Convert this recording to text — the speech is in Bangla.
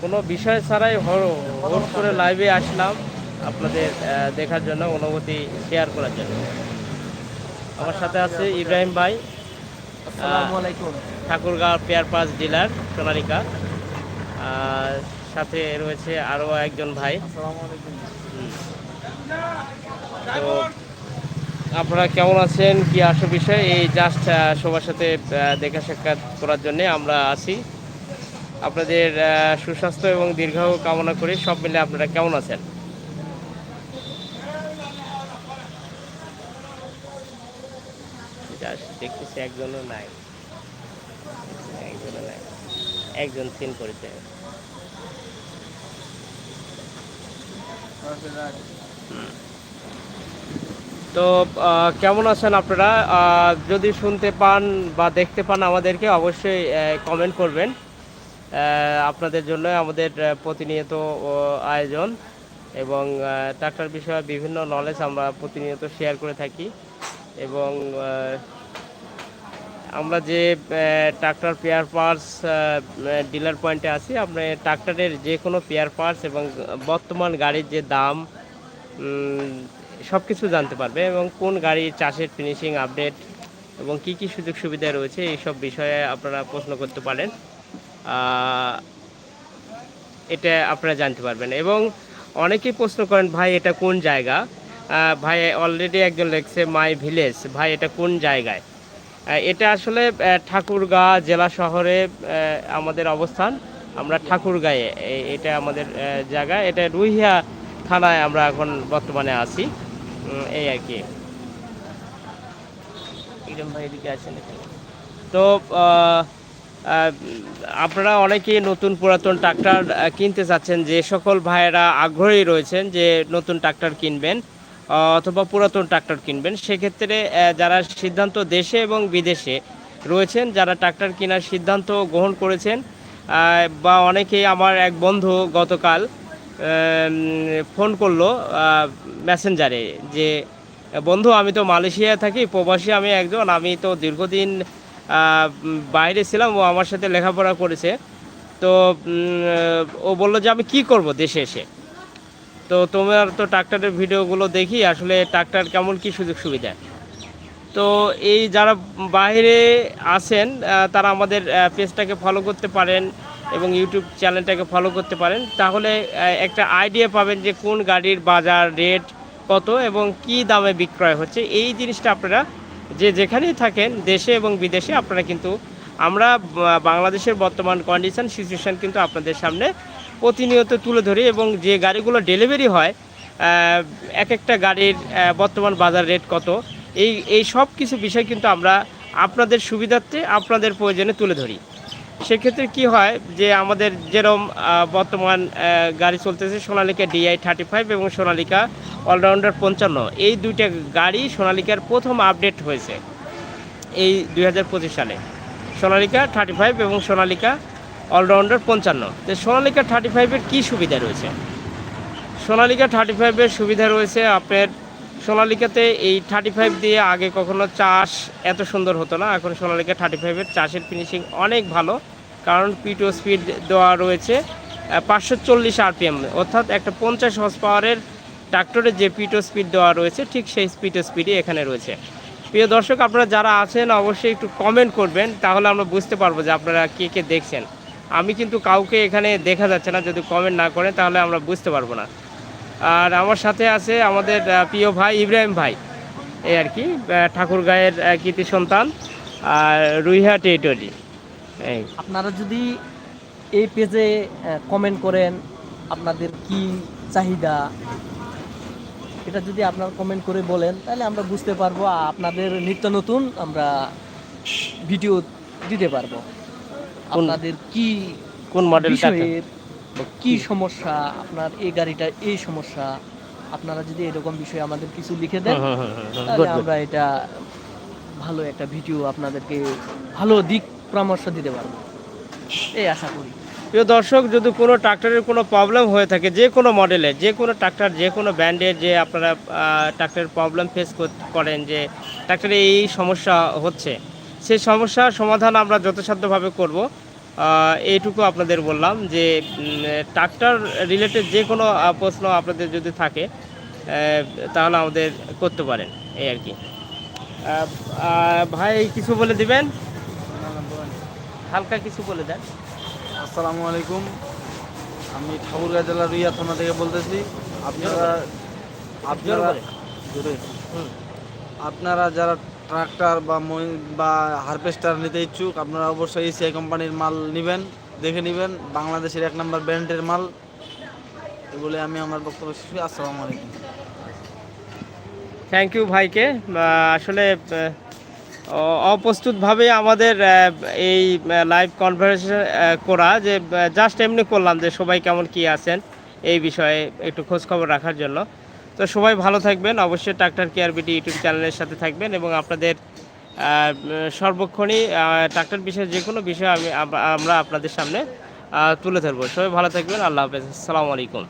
কোনো বিষয় ছাড়াই হর- হট করে লাইভে আসলাম আপনাদের দেখার জন্য অনুভূতি শেয়ার করার জন্য। আমার সাথে আছে ইব্রাহিম ভাই ঠাকুরগাঁও পেয়ার পাস ডিলার সোনালিকা। আর সাথে রয়েছে আরও একজন ভাই। তো আপনারা কেমন আছেন? কি আসো বিষয়? এই জাস্ট সবার সাথে দেখা সাক্ষাৎ করার জন্য আমরা আছি। আপনাদের সুস্বাস্থ্য এবং দীর্ঘ কামনা করি। সব মিলে আপনারা কেমন আছেন? দেখতেছি একজনও নাই। একজনও নাই। একজন সিন করেছে। তো কেমন আছেন আপনারা? যদি শুনতে পান বা দেখতে পান আমাদেরকে, অবশ্যই কমেন্ট করবেন। আপনাদের জন্য আমাদের প্রতিনিয়ত আয়োজন এবং ট্রাক্টর বিষয়ে বিভিন্ন নলেজ আমরা প্রতিনিয়ত শেয়ার করে থাকি এবং আমরা যে ট্রাক্টর পেয়ার পার্টস ডিলার পয়েন্টে আছি আপনি ট্রাক্টরের যে কোনো পেয়ার পার্টস এবং বর্তমান গাড়ির যে দাম সব কিছু জানতে পারবে এবং কোন গাড়ির চাষের ফিনিশিং আপডেট এবং কি কি সুযোগ সুবিধা রয়েছে, এইসব বিষয়ে আপনারা প্রশ্ন করতে পারেন। এটা আপনারা জানতে পারবেন। এবং অনেকেই প্রশ্ন করেন ভাই এটা কোন জায়গা? ভাই অলরেডি একজন লেখছে মাই ভিলেজ ভাই এটা কোন জায়গায়? এটা আসলে ঠাকুরগাঁ জেলা শহরে আমাদের অবস্থান। আমরা ঠাকুরগাঁয়ে এটা আমাদের জায়গা। এটা রুইহিয়া থানায় আমরা এখন বর্তমানে আছি। এই আর কি। ভাই এদিকে আছেন তো আপনারা অনেকেই নতুন পুরাতন ট্রাক্টর কিনতে চাচ্ছেন, যে সকল ভাইয়েরা আগ্রহী রয়েছেন যে নতুন ট্রাক্টর কিনবেন অথবা পুরাতন ট্রাক্টর কিনবেন, সেক্ষেত্রে যারা সিদ্ধান্ত দেশে এবং বিদেশে রয়েছেন, যারা ট্রাক্টর কেনার সিদ্ধান্ত গ্রহণ করেছেন বা অনেকেই আমার এক বন্ধু গতকাল ফোন করল মেসেঞ্জারে যে, বন্ধু, আমি তো মালয়েশিয়ায় থাকি, প্রবাসী আমি একজন, আমি তো দীর্ঘদিন বাইরে ছিলাম, ও আমার সাথে লেখাপড়া করেছে। তো ও বলল যে আমি কি করব দেশে এসে? তো তোমার তো ট্রাক্টরের ভিডিওগুলো দেখি, আসলে ট্রাক্টর কেমন কি সুযোগ সুবিধা? তো এই যারা বাইরে আছেন তারা আমাদের পেজটাকে ফলো করতে পারেন এবং ইউটিউব চ্যানেলটাকে ফলো করতে পারেন। তাহলে একটা আইডিয়া পাবেন যে কোন গাড়ির বাজার রেট কত এবং কি দামে বিক্রয় হচ্ছে। এই জিনিসটা আপনারা যে যেখানেই থাকেন, দেশে এবং বিদেশে, আপনারা কিন্তু, আমরা বাংলাদেশের বর্তমান কন্ডিশন সিচুয়েশান কিন্তু আপনাদের সামনে প্রতিনিয়ত তুলে ধরি এবং যে গাড়িগুলো ডেলিভারি হয় এক একটা গাড়ির বর্তমান বাজার রেট কত, এই এই সব কিছু বিষয় কিন্তু আমরা আপনাদের সুবিধার্থে, আপনাদের প্রয়োজনে তুলে ধরি। সেক্ষেত্রে কি হয় যে আমাদের যেরম বর্তমান গাড়ি চলতেছে সোনালিকা ডিআই থার্টি ফাইভ এবং সোনালিকা অলরাউন্ডার পঞ্চান্ন। এই দুইটা গাড়ি সোনালিকার প্রথম আপডেট হয়েছে এই দুই হাজার পঁচিশ সালে। সোনালিকা থার্টি ফাইভ এবং সোনালিকা অলরাউন্ডার পঞ্চান্ন। তো সোনালিকা থার্টি ফাইভের কী সুবিধা রয়েছে? সোনালিকা থার্টি ফাইভের সুবিধা রয়েছে আপনার সোনালিকাতে এই থার্টি ফাইভ দিয়ে আগে কখনো চাষ এত সুন্দর হতো না। এখন সোনালিকা থার্টি ফাইভের চাষের ফিনিশিং অনেক ভালো। কারণ পিটো স্পিড দেওয়া রয়েছে পাঁচশো চল্লিশ আরপিএম অর্থাৎ একটা পঞ্চাশ হর্স পাওয়ারের ট্রাক্টরের যে পিটো স্পিড দেওয়া রয়েছে, ঠিক সেই স্পিটো স্পিডই এখানে রয়েছে। প্রিয় দর্শক, আপনারা যারা আছেন, অবশ্যই একটু কমেন্ট করবেন, তাহলে আমরা বুঝতে পারব যে আপনারা কে কে দেখছেন। আমি কিন্তু কাউকে এখানে দেখা যাচ্ছে না, যদি কমেন্ট না করেন, তাহলে আমরা বুঝতে পারব না। আর আমার সাথে আছে আমাদের প্রিয় ভাই ইব্রাহিম ভাই। এই আর কি আহ, ঠাকুরগাঁয়ের আহ, কৃতি সন্তান আর রুইহা টেরিটরি। এই। আপনারা যদি এই পেজে কমেন্ট করেন আপনাদের কি চাহিদা এটা যদি আপনারা কমেন্ট করে বলেন তাহলে আমরা বুঝতে পারব আপনাদের নিত্য নতুন আমরা ভিডিও দিতে পারব। আপনাদের কি কোন মডেলটা কি সমস্যা আপনার এই গাড়িটা এই সমস্যা? আপনারা যদি এরকম বিষয়ে আমাদের কিছু লিখে দেন তাহলে আমরা এটা ভালো একটা ভিডিও আপনাদেরকে ভালো দিক পরামর্শ দিতে পারব। এই আশা করি। প্রিয় দর্শক যদি কোনো ট্রাক্টরের কোনো প্রবলেম হয়ে থাকে যে কোনো মডেলের যে কোনো ট্রাক্টর যে কোনো ব্র্যান্ডের যে আপনারা ট্রাক্টরের প্রবলেম ফেস করেন যে ট্রাক্টরে এই সমস্যা হচ্ছে সেই সমস্যার সমাধান আমরা যথাসাধ্যভাবে করব। এইটুকু আপনাদের বললাম যে ট্রাক্টর রিলেটেড যে কোনো প্রশ্ন আপনাদের যদি থাকে তাহলে আমাদের করতে পারেন এই আর কি। ভাই কিছু বলে দিবেন? হালকা কিছু বলে দেন। আসসালামু আলাইকুম। আমি ঠাকুরগাঁ জেলার রুইয়া থানা থেকে বলতেছি। আপনারা আপনারা। আপনারা যারা ট্রাক্টর বা বা হারভেস্টার নিতে ইচ্ছুক, আপনারা অবশ্যই এসিআই কোম্পানির মাল নেবেন, দেখে নেবেন। বাংলাদেশের এক নম্বর ব্র্যান্ডের মাল। এগুলো আমি আমার বক্তব্য করি। আসসালামু আলাইকুম। থ্যাংক ইউ ভাইকে। আসলে অপ্রস্তুতভাবে আমাদের এই লাইভ কনভারসেশন করা যে জাস্ট এমনি করলাম যে সবাই কেমন কি আছেন এই বিষয়ে একটু খোঁজখবর রাখার জন্য। তো সবাই ভালো থাকবেন। অবশ্যই ট্রাক্টর কেয়ার বিটি ইউটিউব চ্যানেলের সাথে থাকবেন এবং আপনাদের সর্বক্ষণই ট্রাক্টর বিষয়ে যে কোনো বিষয় আমি, আমরা আপনাদের সামনে তুলে ধরবো। সবাই ভালো থাকবেন। আল্লাহ হাফেজ। আসসালামু আলাইকুম।